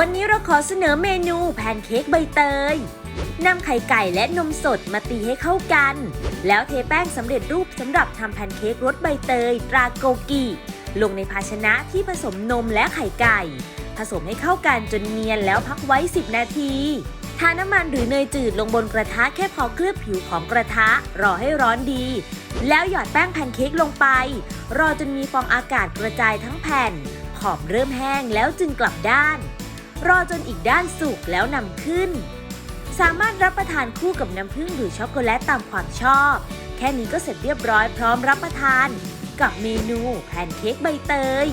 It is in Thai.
วันนี้เราขอเสนอเมนูแพนเค้กใบเตยนำไข่ไก่และนมสดมาตีให้เข้ากัน แล้วเทแป้งสำเร็จรูปสำหรับทำแพนเค้กรสใบเตย ตราโกกิลงในภาชนะที่ผสมนมและไข่ไก่ ผสมให้เข้ากันจนเนียนแล้วพักไว้ 10 นาทีทาน้ำมันหรือเนยจืดลงบนกระทะแค่พอเคลือบผิวของกระทะ รอให้ร้อนดี แล้วหยอดแป้งแพนเค้กลงไป รอจนมีฟองอากาศกระจายทั้งแผ่น ขอบเริ่มแห้งแล้วจึงกลับด้าน รอจนอีกด้านสุกแล้วนำขึ้น สามารถรับประทานคู่กับน้ำผึ้งหรือช็อกโกแลตตามความชอบ แค่นี้ก็เสร็จเรียบร้อยพร้อมรับประทาน กับเมนูแพนเค้กใบเตย